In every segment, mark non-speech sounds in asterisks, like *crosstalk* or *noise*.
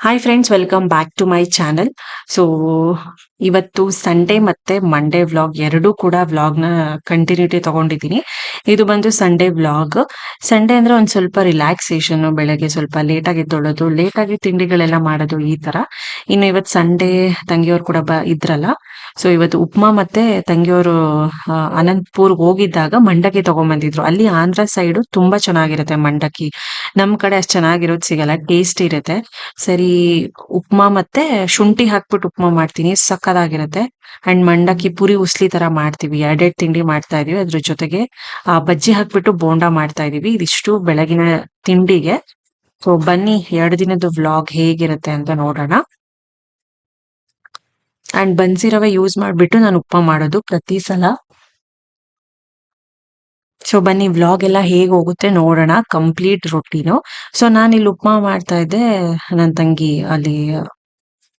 Hi friends welcome back to my channel so ಇವತ್ತು Sunday ಮತ್ತೆ Monday vlog ಎರಡೂ ಕೂಡ ವ್ಲಾಗ್ನ ಕಂಟಿನ್ಯೂಟಿ ತಗೊಂಡಿದ್ದೀನಿ. ಇದು ಬಂದು ಸಂಡೇ ವ್ಲಾಗ್ ಸಂಡೇ ಅಂದ್ರೆ ಒಂದ್ ಸ್ವಲ್ಪ ರಿಲ್ಯಾಕ್ಸೇಷನ್ ಬೆಳಗ್ಗೆ ಸ್ವಲ್ಪ ಲೇಟ್ ಆಗಿ ತೊಳೋದು ಲೇಟ್ ಆಗಿ ತಿಂಡಿಗಳೆಲ್ಲ ಮಾಡೋದು ಈ ತರ. ಇನ್ನು ಇವತ್ತು ಸಂಡೇ ತಂಗಿಯವ್ರು ಕೂಡ ಬ, ಇದ್ರಲ್ಲ. ಸೊ ಇವತ್ತು ಉಪ್ಮಾ ಮತ್ತೆ ತಂಗಿಯವರು ಅನಂತಪುರ್ ಹೋಗಿದ್ದಾಗ ಮಂಡಕ್ಕಿ ತಗೊಂಡ್ಬಂದಿದ್ರು ಅಲ್ಲಿ ಆಂಧ್ರ ಸೈಡ್ ತುಂಬಾ ಚೆನ್ನಾಗಿರುತ್ತೆ ಮಂಡಕ್ಕಿ. ನಮ್ ಕಡೆ ಅಷ್ಟು ಚೆನ್ನಾಗಿರೋದು ಸಿಗಲ್ಲ ಟೇಸ್ಟ್ ಇರುತ್ತೆ. ಸರಿ ಉಪ್ಮಾ ಮತ್ತೆ ಶುಂಠಿ ಹಾಕ್ಬಿಟ್ಟು ಉಪ್ಮಾ ಮಾಡ್ತೀನಿ. ಸಕ್ಕದಾಗಿರುತ್ತೆ. ಅಂಡ್ ಮಂಡಕ್ಕಿ ಪುರಿ ಉಸ್ಲಿ ತರ ಮಾಡ್ತೀವಿ. ಎರಡೆರಡು ತಿಂಡಿ ಮಾಡ್ತಾ ಇದೀವಿ. ಅದ್ರ ಜೊತೆಗೆ, ಆ, ಬಜ್ಜಿ ಹಾಕ್ಬಿಟ್ಟು ಬೋಂಡಾ ಮಾಡ್ತಾ ಇದೀವಿ. ಇದಿಷ್ಟು ಬೆಳಗಿನ ತಿಂಡಿಗೆ. ಸೊ ಬನ್ನಿ, ಎರಡು ದಿನದ ವ್ಲಾಗ್ ಹೇಗಿರುತ್ತೆ ಅಂತ ನೋಡೋಣ. ಅಂಡ್ ಬನ್ಸಿ ರವೆ ಯೂಸ್ ಮಾಡ್ಬಿಟ್ಟು ನಾನು ಉಪ್ಮಾ ಮಾಡೋದು ಪ್ರತಿ ಸಲ. ಸೊ ಬನ್ನಿ ವ್ಲಾಗ್ ಎಲ್ಲ ಹೇಗೆ ಹೋಗುತ್ತೆ ನೋಡೋಣ ಕಂಪ್ಲೀಟ್ ರೊಟ್ಟಿನು ಸೊ ನಾನು ಇಲ್ಲಿ ಉಪ್ಮಾ ಮಾಡ್ತಾ ಇದ್ದೆ. ನನ್ನ ತಂಗಿ ಅಲ್ಲಿ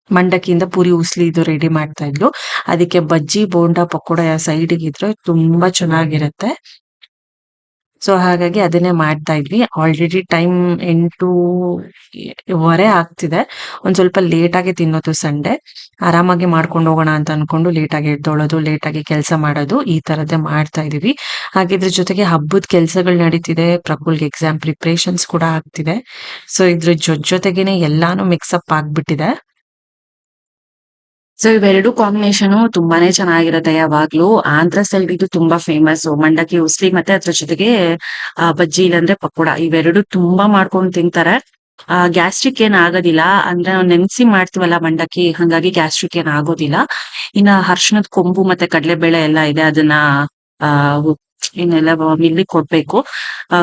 ಮಂಡಕ್ಕಿಯಿಂದ ಪೂರಿ ಉಸ್ಲಿ ಇದು ರೆಡಿ ಮಾಡ್ತಾ ಇದ್ಲು. ಅದಕ್ಕೆ ಬಜ್ಜಿ, ಬೋಂಡಾ, ಪಕೋಡ ಸೈಡ್ಗೆ ಇದ್ರೆ ತುಂಬಾ ಚೆನ್ನಾಗಿರುತ್ತೆ. ಸೊ ಹಾಗಾಗಿ ಅದನ್ನೇ ಮಾಡ್ತಾ ಇದ್ವಿ. ಆಲ್ರೆಡಿ ಟೈಮ್ ಎಂಟೂವರೆ ಆಗ್ತಿದೆ. ಒಂದ್ ಸ್ವಲ್ಪ ಲೇಟ್ ಆಗಿ ತಿನ್ನೋದು ಸಂಡೆ ಆರಾಮಾಗಿ ಮಾಡ್ಕೊಂಡು ಹೋಗೋಣ ಅಂತ ಅನ್ಕೊಂಡು ಲೇಟಾಗಿ ಎದ್ದೊಳೋದು ಲೇಟ್ ಆಗಿ ಕೆಲಸ ಮಾಡೋದು, ಈ ತರದ್ದೇ ಮಾಡ್ತಾ ಇದೀವಿ ಹಾಗಿದ್ರ ಜೊತೆಗೆ ಹಬ್ಬದ ಕೆಲಸಗಳು ನಡೀತಿದೆ. ಪ್ರಕುಲ್ಗೆ ಎಕ್ಸಾಮ್ ಪ್ರಿಪ್ರೇಷನ್ಸ್ ಕೂಡ ಆಗ್ತಿದೆ. ಸೊ ಇದ್ರ ಜೊತೆ ಜೊತೆಗೇನೆ ಎಲ್ಲಾನು ಮಿಕ್ಸ್ ಅಪ್ ಆಗ್ಬಿಟ್ಟಿದೆ. ಸೊ ಇವೆರಡು ಕಾಂಬಿನೇಷನ್ ತುಂಬಾನೇ ಚೆನ್ನಾಗಿರುತ್ತೆ ಯಾವಾಗ್ಲೂ. ಆಂಧ್ರ ಸೈಡ್ ಇದು ತುಂಬಾ ಫೇಮಸ್ ಮಂಡಕ್ಕಿ, ಉಸ್ಲಿ ಮತ್ತೆ ಅದ್ರ ಜೊತೆಗೆ ಬಜ್ಜಿ ಇಲ್ಲಾಂದ್ರೆ ಪಕೋಡ. ಇವೆರಡು ತುಂಬಾ ಮಾಡ್ಕೊಂಡು ತಿಂತಾರೆ. ಆ ಗ್ಯಾಸ್ಟ್ರಿಕ್ ಏನ್ ಆಗೋದಿಲ್ಲ. ಅಂದ್ರೆ ನಾವು ನೆನ್ಸಿ ಮಾಡ್ತೀವಲ್ಲ ಮಂಡಕ್ಕಿ, ಹಂಗಾಗಿ ಗ್ಯಾಸ್ಟ್ರಿಕ್ ಏನ್ ಆಗೋದಿಲ್ಲ. ಇನ್ನ ಹರ್ಷಣದ ಕೊಂಬು ಮತ್ತೆ ಕಡಲೆಬೇಳೆ ಎಲ್ಲ ಇದೆ. ಅದನ್ನ, ಆ ಇನ್ನೆಲ್ಲ ಮಿಲ್ಲಿ ಕೊಡ್ಬೇಕು.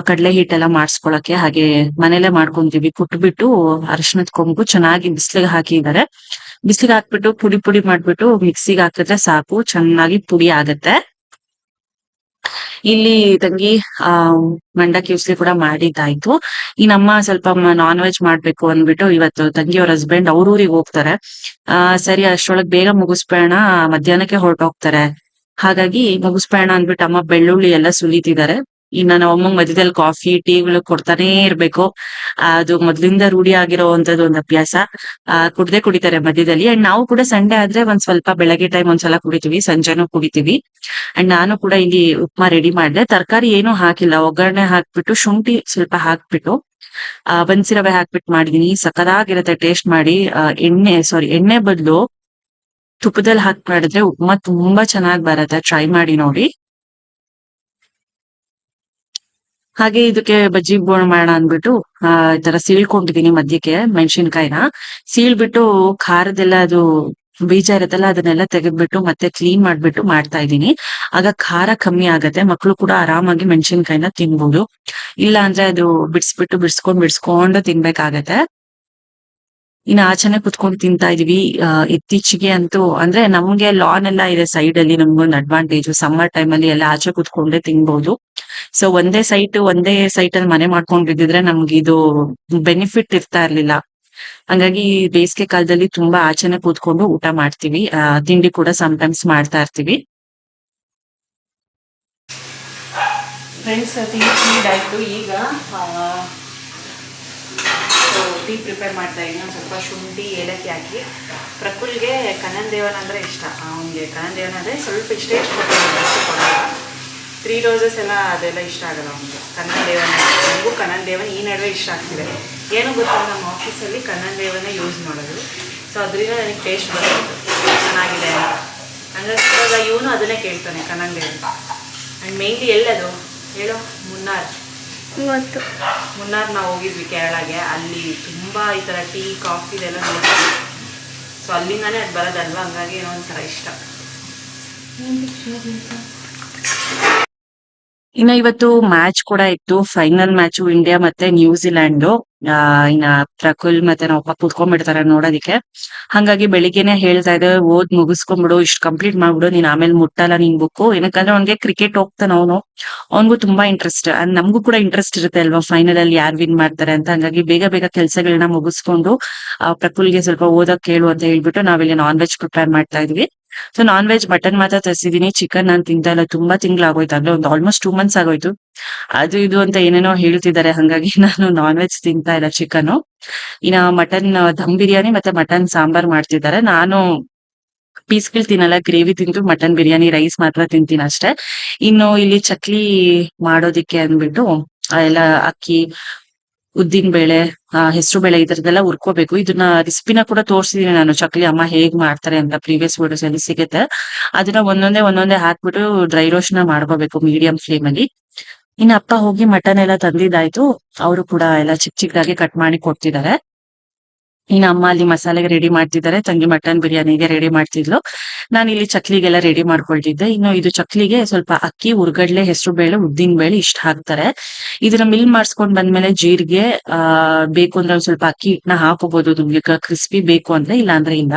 ಕಡಲೆ ಹಿಟ್ಟೆಲ್ಲ ಮಾಡಿಸ್ಕೊಳಕ್ಕೆ ಹಾಗೆ ಮನೇಲೆ ಮಾಡ್ಕೊಂತೀವಿ. ಕುಟ್ಬಿಟ್ಟು ಅರಿಶಿಣದ ಕೊಂಬು ಚೆನ್ನಾಗಿ ಬಿಸಿಲಿಗೆ ಹಾಕಿದ್ದಾರೆ. ಬಿಸಿಲಿಗೆ ಹಾಕ್ಬಿಟ್ಟು ಪುಡಿ ಪುಡಿ ಮಾಡ್ಬಿಟ್ಟು ಮಿಕ್ಸಿಗೆ ಹಾಕಿದ್ರೆ ಸಾಕು, ಚೆನ್ನಾಗಿ ಪುಡಿ ಆಗತ್ತೆ. ಇಲ್ಲಿ ತಂಗಿ, ಆ ಮಂಡಕ್ಕಿ ಉಸ್ಲಿ ಕೂಡ ಮಾಡಿದ್ದಾಯ್ತು. ಈ ನಮ್ಮ ಸ್ವಲ್ಪ ನಾನ್ ವೆಜ್ ಮಾಡ್ಬೇಕು ಅಂದ್ಬಿಟ್ಟು ಇವತ್ತು ತಂಗಿಯವ್ರ ಹಸ್ಬೆಂಡ್ ಅವ್ರ ಊರಿಗೆ ಹೋಗ್ತಾರೆ. ಆ, ಸರಿ, ಅಷ್ಟ್ರೊಳಗ್ ಬೇಗ ಮುಗಿಸ್ಬೇಡ, ಮಧ್ಯಾಹ್ನಕ್ಕೆ ಹೊರಟೋಗ್ತಾರೆ. ಹಾಗಾಗಿ ಮುಗಿಸ್ಬೇಡ ಅಂದ್ಬಿಟ್ಟು ಅಮ್ಮ ಬೆಳ್ಳುಳ್ಳಿ ಎಲ್ಲ ಸುಲಿತಿದ್ದಾರೆ. ಇನ್ನ ನಮ್ಮ ಅಮ್ಮಂಗ್ ಮಧ್ಯದಲ್ಲಿ ಕಾಫಿ ಟೀಗಳು ಕೊಡ್ತಾನೆ ಇರ್ಬೇಕು. ಅದು ಮೊದ್ಲಿಂದ ರೂಢಿ ಆಗಿರೋವಂಥದ್ದು ಒಂದ್ ಅಭ್ಯಾಸ. ಆ, ಕುಡ್ದೆ ಕುಡಿತಾರೆ ಮಧ್ಯದಲ್ಲಿ. ಅಂಡ್ ನಾವು ಕೂಡ ಸಂಡೆ ಆದ್ರೆ ಒಂದ್ ಸ್ವಲ್ಪ ಬೆಳಗ್ಗೆ ಟೈಮ್ ಒಂದ್ಸಲ ಕುಡಿತೀವಿ, ಸಂಜೆನೂ ಕುಡಿತೀವಿ. ಅಂಡ್ ನಾನು ಕೂಡ ಇಲ್ಲಿ ಉಪ್ಮಾ ರೆಡಿ ಮಾಡಿದೆ. ತರಕಾರಿ ಏನು ಹಾಕಿಲ್ಲ. ಒಗ್ಗರಣೆ ಹಾಕ್ಬಿಟ್ಟು, ಶುಂಠಿ ಸ್ವಲ್ಪ ಹಾಕ್ಬಿಟ್ಟು, ಆ, ಬನ್ಸಿರವೆ ಹಾಕ್ಬಿಟ್ಟು ಮಾಡಿದೀನಿ. ಸಖದಾಗಿರತ್ತೆ ಟೇಸ್ಟ್ ಮಾಡಿ. ಎಣ್ಣೆ ಸಾರಿ ಎಣ್ಣೆ ಬದಲು ತುಪ್ಪದಲ್ಲಿ ಹಾಕಿ ಮಾಡಿದ್ರೆ ಉಪ್ಮಾ ತುಂಬಾ ಚೆನ್ನಾಗ್ ಬರತ್ತೆ. ಟ್ರೈ ಮಾಡಿ ನೋಡಿ. ಹಾಗೆ ಇದಕ್ಕೆ ಬಜ್ಜಿ ಬೋಣ ಮಾಡೋಣ ಅಂದ್ಬಿಟ್ಟು, ಆ, ಈ ತರ ಸೀಳ್ಕೊಂಡಿದೀನಿ ಮಧ್ಯಕ್ಕೆ ಮೆಣಸಿನ್ಕಾಯಿನ. ಸೀಳ್ಬಿಟ್ಟು ಖಾರದೆಲ್ಲ ಅದು ಬೀಜ ಇರತ್ತಲ್ಲ, ಅದನ್ನೆಲ್ಲ ತೆಗೆದ್ಬಿಟ್ಟು ಮತ್ತೆ ಕ್ಲೀನ್ ಮಾಡ್ಬಿಟ್ಟು ಮಾಡ್ತಾ ಇದ್ದೀನಿ. ಆಗ ಖಾರ ಕಮ್ಮಿ ಆಗತ್ತೆ ಮಕ್ಕಳು ಕೂಡ ಆರಾಮಾಗಿ ಮೆಣಸಿನ್ಕಾಯಿನ ತಿನ್ಬಹುದು ಇಲ್ಲ ಅಂದ್ರೆ ಅದು ಬಿಡಿಸ್ಬಿಟ್ಟು ಬಿಡಿಸ್ಕೊಂಡ್ ಬಿಡಿಸ್ಕೊಂಡು ತಿನ್ಬೇಕಾಗತ್ತೆ. ಇನ್ನು ಆಚೆನೆ ಕುತ್ಕೊಂಡು ತಿಂತಾ ಇದೀವಿ. ಇತ್ತೀಚೆಗೆ ಅಂತೂ, ಅಂದ್ರೆ ನಮ್ಗೆ ಲಾನ್ ಎಲ್ಲ ಇದೆ ಸೈಡ್ ಅಲ್ಲಿ, ನಮ್ಗೊಂದು ಅಡ್ವಾಂಟೇಜ್ ಸಮ್ಮರ್ ಟೈಮ್ ಅಲ್ಲಿ ಎಲ್ಲ ಆಚೆ ಕುತ್ಕೊಂಡೆ ತಿನ್ಬಹುದು ಸೊ ಒಂದೇ ಸೈಟ್ ಒಂದೇ ಸೈಟ್ ಅಲ್ಲಿ ಮನೆ ಮಾಡ್ಕೊಂಡಿದ್ರೆ ನಮ್ಗೆ ಇದು ಬೆನಿಫಿಟ್ ಇರ್ತಾ ಇರ್ಲಿಲ್ಲ. ಹಂಗಾಗಿ ಬೇಸಿಗೆ ಕಾಲದಲ್ಲಿ ತುಂಬಾ ಆಚೆನೆ ಕೂತ್ಕೊಂಡು ಊಟ ಮಾಡ್ತೀವಿ. ತಿಂಡಿ ಕೂಡ ಟೈಮ್ಸ್ ಮಾಡ್ತಾ ಇರ್ತೀವಿ. ಈಗ ಟೀ ಪ್ರಿಪೇರ್ ಮಾಡ್ತಾ ಇದ್ದೀನಿ. ಸ್ವಲ್ಪ ಶುಂಠಿ, ಏಲಕ್ಕಿ ಹಾಕಿ. ಪ್ರಕುಲ್ಗೆ ಕನನ್ ದೇವನ್ ಅಂದರೆ ಇಷ್ಟ. ಅವನಿಗೆ ಕನನ್ ದೇವನ್ ಅಂದರೆ ಸ್ವಲ್ಪ ಇಷ್ಟೇ ಇಷ್ಟ ತ್ರೀ ರೋಸಸ್ ಎಲ್ಲ ಅದೆಲ್ಲ ಇಷ್ಟ ಆಗಲ್ಲ ಅವನಿಗೆ ಕನ್ನಡ ದೇವನ ನನಗೂ ಕನ್ನಡ ದೇವನ್ ಈ ನಡುವೆ ಇಷ್ಟ ಆಗ್ತಿದೆ. ಏನು ಗೊತ್ತಿಲ್ಲ ನಮ್ಮ ಆಫೀಸಲ್ಲಿ ಕನ್ನನ್ ದೇವನ ಯೂಸ್ ಮಾಡೋದು. ಸೊ ಅದರಿಂದ ನನಗೆ ಟೇಸ್ಟ್ ಬರ್ತದೆ. ಚೆನ್ನಾಗಿದೆ ಅಂತ. ಹಂಗಾಗಿ ಇವಾಗ ಇವನು ಅದನ್ನೇ ಕೇಳ್ತಾನೆ ಕನ್ನನ್ ದೇವನ. ಆ್ಯಂಡ್ ಮೇಯ್ನ್ಲಿ ಎಲ್ಲದು? ಹೇಳೋ ಮುನ್ನಾರ್. ಇವತ್ತು. ಮುನ್ನಾರ್ ನಾವು ಹೋಗಿದ್ವಿ ಕೇರಳಗೆ. ಅಲ್ಲಿ ತುಂಬ ಈ ಥರ ಟೀ ಕಾಫಿ ಇದೆಲ್ಲ ನೋಡ್ತೀವಿ. ಸೊ ಅಲ್ಲಿಂದಾನೇ ಅದು ಬರೋದಲ್ವಾ? ಹಂಗಾಗಿ ಏನೋ ಒಂಥರ ಇಷ್ಟ. ಇನ್ನ ಇವತ್ತು ಮ್ಯಾಚ್ ಕೂಡ ಇತ್ತು. ಫೈನಲ್ ಮ್ಯಾಚ್ ಇಂಡಿಯಾ ಮತ್ತೆ ನ್ಯೂಜಿಲೆಂಡ್ ಇನ್ನ ಪ್ರಕುಲ್ ಮತ್ತೆ ನಾವು ಕುತ್ಕೊಂಡ್ಬಿಡ್ತಾರೆ ನೋಡೋದಿಕ್ಕೆ. ಹಂಗಾಗಿ ಬೆಳಿಗ್ಗೆನೆ ಹೇಳ್ತಾ ಇದ್ದೆ, ಓದ್ ಮುಗಿಸ್ಕೊಂಡ್ಬಿಡು, ಇಷ್ಟು ಕಂಪ್ಲೀಟ್ ಮಾಡ್ಬಿಡು, ನೀನ್ ಆಮೇಲೆ ಮುಟ್ಟಲ್ಲ ನಿನ್ ಬುಕ್ ಏನಕ್ಕಂದ್ರೆ ಅವ್ನಿಗೆ ಕ್ರಿಕೆಟ್ ಹೋಗ್ತಾನ ಅವನು. ಅವ್ನಿಗೂ ತುಂಬಾ ಇಂಟ್ರೆಸ್ಟ್ ನಮಗೂ ಕೂಡ ಇಂಟ್ರೆಸ್ಟ್ ಇರುತ್ತೆ ಅಲ್ವಾ ಫೈನಲ್ ಅಲ್ಲಿ ಯಾರು ವಿನ್ ಮಾಡ್ತಾರೆ ಅಂತ. ಹಂಗಾಗಿ ಬೇಗ ಬೇಗ ಕೆಲಸಗಳನ್ನ ಮುಗಿಸ್ಕೊಂಡು ಪ್ರಕುಲ್ಗೆ ಸ್ವಲ್ಪ ಓದಕ್ ಕೇಳು ಅಂತ ಹೇಳ್ಬಿಟ್ಟು ನಾವಿಲ್ಲಿ ನಾನ್ ವೆಜ್ ಪ್ರಿಪೇರ್ ಮಾಡ್ತಾ ಇದ್ವಿ. ಸೊ ನಾನ್ ವೆಜ್ ಮಟನ್ ಮಾತ್ರ ತರಿಸಿದೀನಿ. ಚಿಕನ್ ನಾನು ತಿಂತಾ ಇಲ್ಲ. ತುಂಬಾ ತಿಂಗಳಾಗೋಯ್ತು. ಅಂದ್ರೆ ಒಂದು ಆಲ್ಮೋಸ್ಟ್ ಟೂ ಮಂತ್ಸ್ ಆಗೋಯ್ತು. ಅದು ಇದು ಅಂತ ಏನೇನೋ ಹೇಳ್ತಿದ್ದಾರೆ. ಹಂಗಾಗಿ *laughs* ನಾನು ನಾನ್ ವೆಜ್ ತಿಂತಾ ಇಲ್ಲ ಚಿಕನ್ ಇನ್ನ ಮಟನ್ ದಮ್ ಬಿರಿಯಾನಿ ಮತ್ತೆ ಮಟನ್ ಸಾಂಬಾರ್ ಮಾಡ್ತಿದ್ದಾರೆ. ನಾನು ಪೀಸ್ಗಳು ತಿನ್ನಲ್ಲ. ಗ್ರೇವಿ ತಿಂದು ಮಟನ್ ಬಿರಿಯಾನಿ ರೈಸ್ ಮಾತ್ರ ತಿಂತೀನಿ ಅಷ್ಟೇ. ಇನ್ನು ಇಲ್ಲಿ ಚಕ್ಲಿ ಮಾಡೋದಿಕ್ಕೆ ಅಂದ್ಬಿಟ್ಟು ಎಲ್ಲ ಅಕ್ಕಿ ಉದ್ದಿನ ಬೇಳೆ ಹೆಸರು ಬೇಳೆ ಇದರದೆಲ್ಲ ಹುರ್ಕೋಬೇಕು. ಇದನ್ನ ರೆಸಿಪಿನ ಕೂಡ ತೋರಿಸಿದೀನಿ ನಾನು. ಚಕ್ಲಿ ಅಮ್ಮ ಹೇಗ್ ಮಾಡ್ತಾರೆ ಅಂತ ಪ್ರೀವಿಯಸ್ ವಿಡಿಯೋಸ್ ಅಲ್ಲಿ ಸಿಗುತ್ತೆ. ಅದನ್ನ ಒಂದೊಂದೇ ಒಂದೊಂದೇ ಹಾಕ್ಬಿಟ್ಟು ಡ್ರೈ ರೋಸ್ಟ್ನ ಮಾಡ್ಕೋಬೇಕು ಮೀಡಿಯಂ ಫ್ಲೇಮ್ ಅಲ್ಲಿ. ಇನ್ನ ಅಪ್ಪ ಹೋಗಿ ಮಟನ್ ಎಲ್ಲ ತಂದಿದ್ದಾಯ್ತು. ಅವರು ಕೂಡ ಎಲ್ಲ ಚಿಕ್ಕ ಚಿಕ್ಕದಾಗಿ ಕಟ್ ಮಾಡಿ ಕೊಡ್ತಿದ್ದಾರೆ. ಇನ್ನು ಅಮ್ಮ ಅಲ್ಲಿ ಮಸಾಲೆಗೆ ರೆಡಿ ಮಾಡ್ತಿದ್ದಾರೆ. ತಂಗಿ ಮಟನ್ ಬಿರಿಯಾನಿಗೆ ರೆಡಿ ಮಾಡ್ತಿದ್ಲು. ನಾನು ಇಲ್ಲಿ ಚಕ್ಲಿಗೆಲ್ಲ ರೆಡಿ ಮಾಡ್ಕೊಳ್ತಿದ್ದೆ. ಇನ್ನು ಇದು ಚಕ್ಲಿಗೆ ಸ್ವಲ್ಪ ಅಕ್ಕಿ, ಉರ್ಗಡ್ಲೆ, ಹೆಸರು ಬೇಳೆ, ಉದ್ದಿನ ಬೇಳೆ ಇಷ್ಟ ಹಾಕ್ತಾರೆ. ಇದನ್ನ ಮಿಲ್ ಮಾಡಿಸ್ಕೊಂಡ್ ಬಂದ್ಮೇಲೆ ಜೀರಿಗೆ, ಆ, ಬೇಕು ಅಂದ್ರೆ ಸ್ವಲ್ಪ ಅಕ್ಕಿ ಹಿಟ್ಟನ್ನ ಹಾಕೋಬಹುದು ನಿಮ್ಗೆ ಕ್ರಿಸ್ಪಿ ಬೇಕು ಅಂದ್ರೆ ಇಲ್ಲ ಅಂದ್ರೆ ಇಲ್ಲ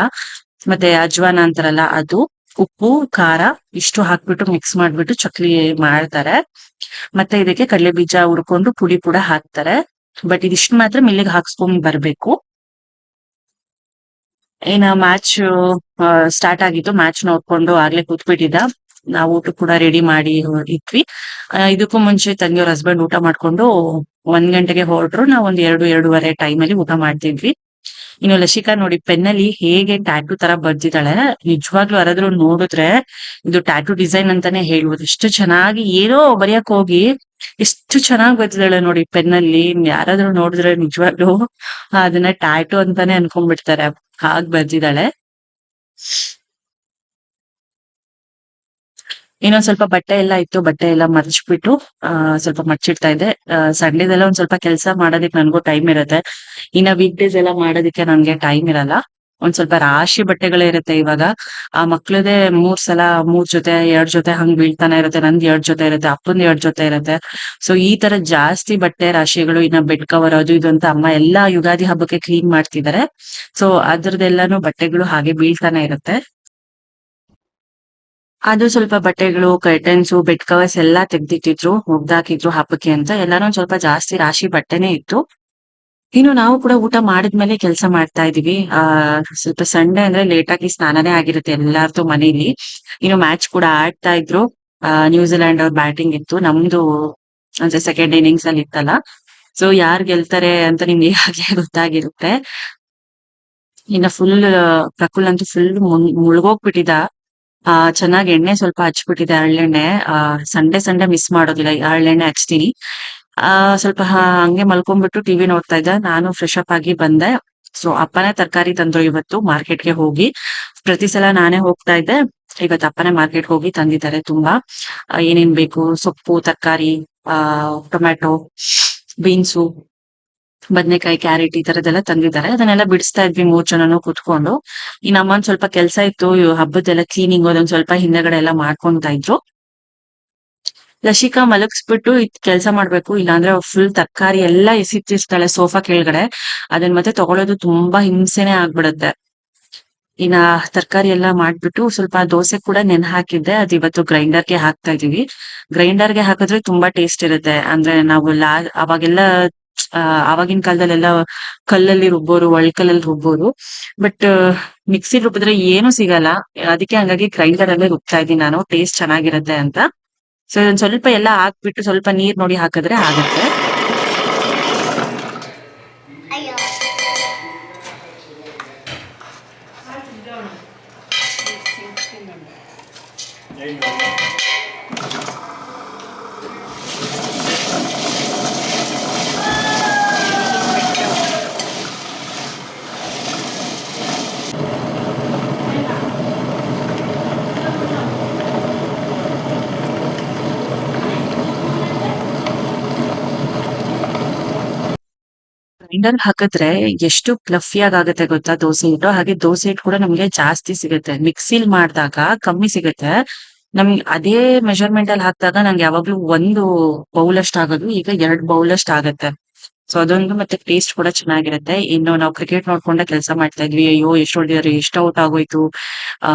ಮತ್ತೆ ಅಜ್ವಾನ ಅಂತಾರಲ್ಲ ಅದು, ಉಪ್ಪು, ಖಾರ ಇಷ್ಟು ಹಾಕ್ಬಿಟ್ಟು ಮಿಕ್ಸ್ ಮಾಡ್ಬಿಟ್ಟು ಚಕ್ಲಿ ಮಾಡ್ತಾರೆ. ಮತ್ತೆ ಇದಕ್ಕೆ ಕಡಲೆ ಬೀಜ ಹುರ್ಕೊಂಡು ಪುಡಿ ಕೂಡ ಹಾಕ್ತಾರೆ. ಬಟ್ ಇದಿಷ್ಟು ಮಾತ್ರ ಮಿಲ್ಲಿಗೆ ಹಾಕ್ಸ್ಕೊಂಡ್ ಬರ್ಬೇಕು. ಏನ ಮ್ಯಾಚ್ ಸ್ಟಾರ್ಟ್ ಆಗಿತ್ತು ಮ್ಯಾಚ್ ನೋಡ್ಕೊಂಡು ಆಗ್ಲೇ ಕೂತ್ಬಿಟ್ಟಿದ್ದ. ನಾವು ಊಟ ಕೂಡ ರೆಡಿ ಮಾಡಿ ಇದ್ವಿ. ಇದಕ್ಕೂ ಮುಂಚೆ ತಂಗಿಯವ್ರ ಹಸ್ಬೆಂಡ್ ಊಟ ಮಾಡ್ಕೊಂಡು ಒಂದ್ ಗಂಟೆಗೆ ಹೊರಟ್ರು. ನಾವ್ ಒಂದ್ ಎರಡು, ಎರಡೂವರೆ ಟೈಮ್ ಅಲ್ಲಿ ಊಟ ಮಾಡ್ತಿದ್ವಿ. ಇನ್ನು ಲಸಿಕಾ ನೋಡಿ, ಪೆನ್ನಲ್ಲಿ ಹೇಗೆ ಟ್ಯಾಟೂ ತರ ಬರ್ದಿದ್ದಾಳೆ, ನಿಜವಾಗ್ಲೂ ಯಾರಾದ್ರೂ ನೋಡಿದ್ರೆ ಇದು ಟ್ಯಾಟೂ ಡಿಸೈನ್ ಅಂತಾನೆ ಹೇಳ್ಬೋದು. ಎಷ್ಟು ಚೆನ್ನಾಗಿ ಏನೋ ಬರೆಯಕ್ ಹೋಗಿ ಎಷ್ಟು ಚೆನ್ನಾಗಿ ಬರ್ದಿದ್ದಾಳೆ ನೋಡಿ ಪೆನ್ನಲ್ಲಿ. ಯಾರಾದ್ರೂ ನೋಡಿದ್ರೆ ನಿಜವಾಗ್ಲೂ ಅದನ್ನ ಟ್ಯಾಟೂ ಅಂತಾನೆ ಅನ್ಕೊಂಡ್ಬಿಡ್ತಾರೆ. ಹಾಗ್ ಬರ್ದಿದ್ದಾಳೆ. ಇನ್ನೊಂದ್ ಸ್ವಲ್ಪ ಬಟ್ಟೆ ಎಲ್ಲ ಇತ್ತು, ಬಟ್ಟೆ ಎಲ್ಲ ಮರ್ಚ್ಬಿಟ್ಟು, ಆ, ಸ್ವಲ್ಪ ಮಡ್ಚಿಡ್ತಾ ಇದ್ದೆ. ಸಂಡೇದೆಲ್ಲ ಒಂದ್ ಸ್ವಲ್ಪ ಕೆಲಸ ಮಾಡೋದಕ್ಕೆ ನನ್ಗೂ ಟೈಮ್ ಇರುತ್ತೆ. ಇನ್ನ ವೀಕ್ ಡೇಸ್ ಎಲ್ಲ ಮಾಡೋದಕ್ಕೆ ನನ್ಗೆ ಟೈಮ್ ಇರಲ್ಲ. ಒಂದ್ ಸ್ವಲ್ಪ ರಾಶಿ ಬಟ್ಟೆಗಳೇ ಇರುತ್ತೆ ಇವಾಗ. ಆ ಮಕ್ಳದೇ ಮೂರ್ ಸಲ, ಮೂರ್ ಜೊತೆ, ಎರಡ್ ಜೊತೆ ಹಂಗ್ ಬೀಳ್ತಾನೆ ಇರುತ್ತೆ. ನಂದ್ ಎರಡ್ ಜೊತೆ ಇರುತ್ತೆ, ಅಪ್ಪಂದ್ ಎರಡ್ ಜೊತೆ ಇರುತ್ತೆ. ಸೊ ಈ ತರ ಜಾಸ್ತಿ ಬಟ್ಟೆ ರಾಶಿಗಳು ಇನ್ನ ಬೆಡ್ ಕವರ್ ಅದು ಇದು ಅಂತ ಅಮ್ಮ ಎಲ್ಲಾ ಯುಗಾದಿ ಹಬ್ಬಕ್ಕೆ ಕ್ಲೀನ್ ಮಾಡ್ತಿದ್ದಾರೆ ಸೊ ಅದ್ರದ್ದೆಲ್ಲಾನು ಬಟ್ಟೆಗಳು ಹಾಗೆ ಬೀಳ್ತಾನೆ ಇರುತ್ತೆ. ಅದು ಸ್ವಲ್ಪ ಬಟ್ಟೆಗಳು ಕರ್ಟನ್ಸ್ ಬೆಡ್ ಕವರ್ಸ್ ಎಲ್ಲಾ ತೆಗ್ದಿಟ್ಟಿದ್ರು ಹೋಗ್ದಾಕಿದ್ರು ಹಬ್ಬಕ್ಕೆ ಅಂತ. ಎಲ್ಲಾನು ಸ್ವಲ್ಪ ಜಾಸ್ತಿ ರಾಶಿ ಬಟ್ಟೆನೆ ಇತ್ತು. ಇನ್ನು ನಾವು ಕೂಡ ಊಟ ಮಾಡಿದ್ಮೇಲೆ ಕೆಲಸ ಮಾಡ್ತಾ ಇದೀವಿ. ಆ, ಸ್ವಲ್ಪ ಸಂಡೆ ಅಂದ್ರೆ ಲೇಟ್ ಆಗಿ ಸ್ನಾನನೇ ಆಗಿರುತ್ತೆ ಎಲ್ಲಾರ್ದು ಮನೇಲಿ. ಇನ್ನು ಮ್ಯಾಚ್ ಕೂಡ ಆಡ್ತಾ ಇದ್ರು. ನ್ಯೂಜಿಲೆಂಡ್ ಅವ್ರ ಬ್ಯಾಟಿಂಗ್ ಇತ್ತು. ನಮ್ದು ಅಂದ್ರೆ ಸೆಕೆಂಡ್ ಇನ್ನಿಂಗ್ಸ್ ಅಲ್ಲಿ ಇತ್ತಲ್ಲ. ಸೊ ಯಾರ್ ಗೆಲ್ತಾರೆ ಅಂತ ನಿಮ್ಗೆ ಹಾಗೆ ಗೊತ್ತಾಗಿರುತ್ತೆ. ಇನ್ನ ಫುಲ್ ಪ್ರಕುಲ್ ಅಂತೂ ಫುಲ್ ಮುಳುಗೋಗ್ಬಿಟ್ಟಿದ. ಆ, ಚೆನ್ನಾಗಿ ಎಣ್ಣೆ ಸ್ವಲ್ಪ ಹಚ್ಬಿಟ್ಟಿದೆ, ಹರಳೆಣ್ಣೆ. ಆ, ಸಂಡೆ ಸಂಡೆ ಮಿಸ್ ಮಾಡೋದಿಲ್ಲ ಹರಳೆಣ್ಣೆ ಹಚ್ತೀನಿ. ಆ, ಸ್ವಲ್ಪ ಹಂಗೆ ಮಲ್ಕೊಂಡ್ಬಿಟ್ಟು ಟಿವಿ ನೋಡ್ತಾ ಇದ್ದೆ. ನಾನು ಫ್ರೆಶ್ ಅಪ್ ಆಗಿ ಬಂದೆ. ಸೊ ಅಪ್ಪನೇ ತರಕಾರಿ ತಂದ್ರು ಇವತ್ತು ಮಾರ್ಕೆಟ್ಗೆ ಹೋಗಿ. ಪ್ರತಿ ಸಲ ನಾನೇ ಹೋಗ್ತಾ ಇದ್ದೆ. ಇವತ್ತು ಅಪ್ಪನೇ ಮಾರ್ಕೆಟ್ ಹೋಗಿ ತಂದಿದ್ದಾರೆ ತುಂಬಾ. ಏನೇನ್ ಬೇಕು? ಸೊಪ್ಪು, ತರಕಾರಿ, ಆ, ಟೊಮ್ಯಾಟೊ, ಬೀನ್ಸು. ಬದ್ನೆಕಾಯಿ, ಕ್ಯಾರೆಟ್ ಈ ತರದೆಲ್ಲ ತಂದಿದ್ದಾರೆ. ಅದನ್ನೆಲ್ಲ ಬಿಡಿಸ್ತಾ ಇದ್ವಿ ಮೂರ್ ಜನನು ಕುತ್ಕೊಂಡು. ಇನ್ ಅಮ್ಮನ್ ಸ್ವಲ್ಪ ಕೆಲ್ಸ ಇತ್ತು ಹಬ್ಬದೆಲ್ಲ ಕ್ಲೀನಿಂಗ್ ಅದೊಂದ್ ಸ್ವಲ್ಪ ಹಿಂದೆಗಡೆ ಎಲ್ಲ ಮಾಡ್ಕೊಂತ ಇದ್ರು. ಲಸಿಕಾ ಮಲಗಿಸ್ಬಿಟ್ಟು ಇದ್ ಕೆಲ್ಸ ಮಾಡ್ಬೇಕು, ಇಲ್ಲಾಂದ್ರೆ ಫುಲ್ ತರಕಾರಿ ಎಲ್ಲಾ ಎಸಿತಿರ್ತಾಳೆ ಸೋಫಾ ಕೆಳಗಡೆ. ಅದನ್ ಮತ್ತೆ ತಗೊಳೋದು ತುಂಬಾ ಹಿಂಸೆನೆ ಆಗ್ಬಿಡತ್ತೆ. ಇನ್ನ ತರಕಾರಿ ಎಲ್ಲಾ ಮಾಡ್ಬಿಟ್ಟು ಸ್ವಲ್ಪ ದೋಸೆ ಕೂಡ ನೆನ್ ಹಾಕಿದ್ದೆ. ಅದ್ ಇವತ್ತು ಗ್ರೈಂಡರ್ಗೆ ಹಾಕ್ತಾ ಇದೀವಿ ಗ್ರೈಂಡರ್ಗೆ ಹಾಕಿದ್ರೆ ತುಂಬಾ ಟೇಸ್ಟ್ ಇರುತ್ತೆ. ಅಂದ್ರೆ ನಾವು ಲಾ ಅವಾಗೆಲ್ಲ ಆ, ಅವಾಗಿನ ಕಾಲದಲ್ಲೆಲ್ಲ ಕಲ್ಲಲ್ಲಿ ರುಬ್ಬೋರು ಒಳ್ಕಲ್ಲಲ್ಲಿ ರುಬ್ಬೋರು ಬಟ್ ಮಿಕ್ಸಿ ರುಬ್ಬಿದ್ರೆ ಏನು ಸಿಗಲ್ಲ. ಅದಕ್ಕೆ ಹಂಗಾಗಿ ಗ್ರೈಂಡರ್ ಅಲ್ಲೇ ರುಬ್ತಾ ಇದೀನಿ ನಾನು. ಟೇಸ್ಟ್ ಚೆನ್ನಾಗಿರುತ್ತೆ ಅಂತ. ಸೊ ಇದೊಂದ್ ಸ್ವಲ್ಪ ಎಲ್ಲ ಹಾಕ್ಬಿಟ್ಟು ಸ್ವಲ್ಪ ನೀರ್ ನೋಡಿ ಹಾಕಿದ್ರೆ ಆಗುತ್ತೆ. ಗ್ರೈಂಡರ್ ಹಾಕಿದ್ರೆ ಎಷ್ಟು ಫ್ಲಫಿಯಾಗಿ ಆಗುತ್ತೆ ಗೊತ್ತಾ ದೋಸೆ ಹಿಟ್ಟು ಹಾಗೆ ದೋಸೆ ಹಿಟ್ಟು ಕೂಡ ನಮ್ಗೆ ಜಾಸ್ತಿ ಸಿಗುತ್ತೆ. ಮಿಕ್ಸಿಲ್ ಮಾಡಿದಾಗ ಕಮ್ಮಿ ಸಿಗುತ್ತೆ. ನಮ್ಗೆ ಅದೇ ಮೆಜರ್ಮೆಂಟ್ ಅಲ್ಲಿ ಹಾಕಿದಾಗ ನಂಗೆ ಯಾವಾಗ್ಲೂ ಒಂದು ಬೌಲ್ ಅಷ್ಟು ಆಗೋದು, ಈಗ ಎರಡ್ ಬೌಲ್ ಅಷ್ಟು ಆಗತ್ತೆ. ಸೊ ಅದೊಂದು ಮತ್ತೆ ಟೇಸ್ಟ್ ಕೂಡ ಚೆನ್ನಾಗಿರುತ್ತೆ. ಇನ್ನು ನಾವು ಕ್ರಿಕೆಟ್ ನೋಡ್ಕೊಂಡೆ ಕೆಲಸ ಮಾಡ್ತಾ ಇದ್ವಿ. ಅಯ್ಯೋ, ಎಷ್ಟು ಹೊಡಿದಾರೆ ಎಷ್ಟು ಔಟ್ ಆಗೋಯ್ತು. ಆ,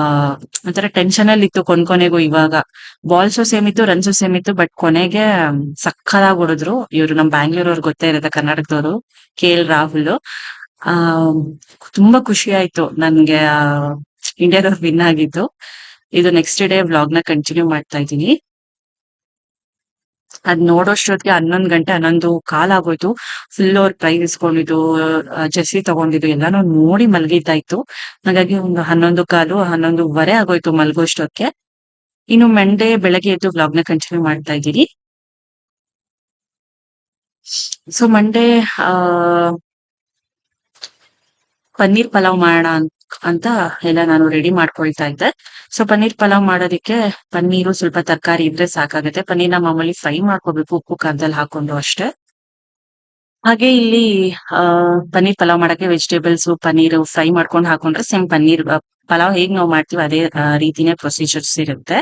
ಒಂಥರ ಟೆನ್ಷನ್ ಅಲ್ಲಿ ಇತ್ತು ಕೊನ್ ಕೊನೆಗೂ ಇವಾಗ. ಬಾಲ್ಸು ಸೇಮ್ ಇತ್ತು ರನ್ಸು ಸೇಮ್ ಇತ್ತು ಬಟ್ ಕೊನೆಗೆ ಸಕ್ಕದಾಗಿ ಹೊಡೆದ್ರು ಇವ್ರು ನಮ್ ಬ್ಯಾಂಗ್ಳೂರ್ ಅವ್ರಿಗೆ ಗೊತ್ತೇ ಇರುತ್ತೆ, ಕರ್ನಾಟಕದವರು, ಕೆ ಎಲ್ ರಾಹುಲ್. ಆ, ತುಂಬಾ ಖುಷಿ ಆಯ್ತು. ನನ್ಗೆ ಇಂಡಿಯಾದವ್ರು ವಿನ್ ಆಗಿದ್ದು. ಇದು ನೆಕ್ಸ್ಟ್ ಡೇ ವ್ಲಾಗ್ನ ಕಂಟಿನ್ಯೂ ಮಾಡ್ತಾ ಇದ್ದೀನಿ. ಅದ್ ನೋಡೋಷ್ಟೊತ್ತಿಗೆ ಹನ್ನೊಂದ್ ಗಂಟೆ, ಹನ್ನೊಂದು ಕಾಲ್ ಆಗೋಯ್ತು. ಫುಲ್ ಅವ್ರ ಪ್ರೈಸ್ ಇಸ್ಕೊಂಡಿದ್ದು ಜರ್ಸಿ ತಗೊಂಡಿದ್ದು ಎಲ್ಲಾನು ನೋಡಿ ಮಲ್ಗಿದ್ದಾಯ್ತು ಹಾಗಾಗಿ ಒಂದು ಹನ್ನೊಂದು ಕಾಲು, ಹನ್ನೊಂದುವರೆ ಆಗೋಯ್ತು ಮಲಗೋಷ್ಟೊತ್ತಿಗೆ ಇನ್ನು ಮಂಡೇ ಬೆಳಗ್ಗೆ ಎದ್ದು ವ್ಲಾಗ್ನ ಕಂಟಿನ್ಯೂ ಮಾಡ್ತಾ ಇದ್ದೀರಿ. ಸೊ ಮಂಡೆ ಆ, ಪನ್ನೀರ್ ಪಲಾವ್ ಮಾಡೋಣ ಅಂತ ಎಲ್ಲ ನಾನು ರೆಡಿ ಮಾಡ್ಕೊಳ್ತಾ ಇದ್ದೆ. ಸೊ ಪನ್ನೀರ್ ಪಲಾವ್ ಮಾಡೋದಿಕ್ಕೆ ಪನ್ನೀರು ಸ್ವಲ್ಪ ತರಕಾರಿ ಇದ್ರೆ ಸಾಕಾಗುತ್ತೆ. ಪನ್ನೀರ್ನ ಮಾಮೂಲಿ ಫ್ರೈ ಮಾಡ್ಕೋಬೇಕು ಉಪ್ಪು ಕಾಲದಲ್ಲಿ ಹಾಕೊಂಡು ಅಷ್ಟೇ. ಹಾಗೆ ಇಲ್ಲಿ ಪನ್ನೀರ್ ಪಲಾವ್ ಮಾಡಕ್ಕೆ ವೆಜಿಟೇಬಲ್ಸ್ ಪನ್ನೀರ್ ಫ್ರೈ ಮಾಡ್ಕೊಂಡು ಹಾಕೊಂಡ್ರೆ ಸೇಮ್ ಪನ್ನೀರ್ ಪಲಾವ್ ಹೇಗ್ ನಾವು ಮಾಡ್ತೀವಿ ಅದೇ ರೀತಿನೇ ಪ್ರೊಸೀಜರ್ಸ್ ಇರುತ್ತೆ.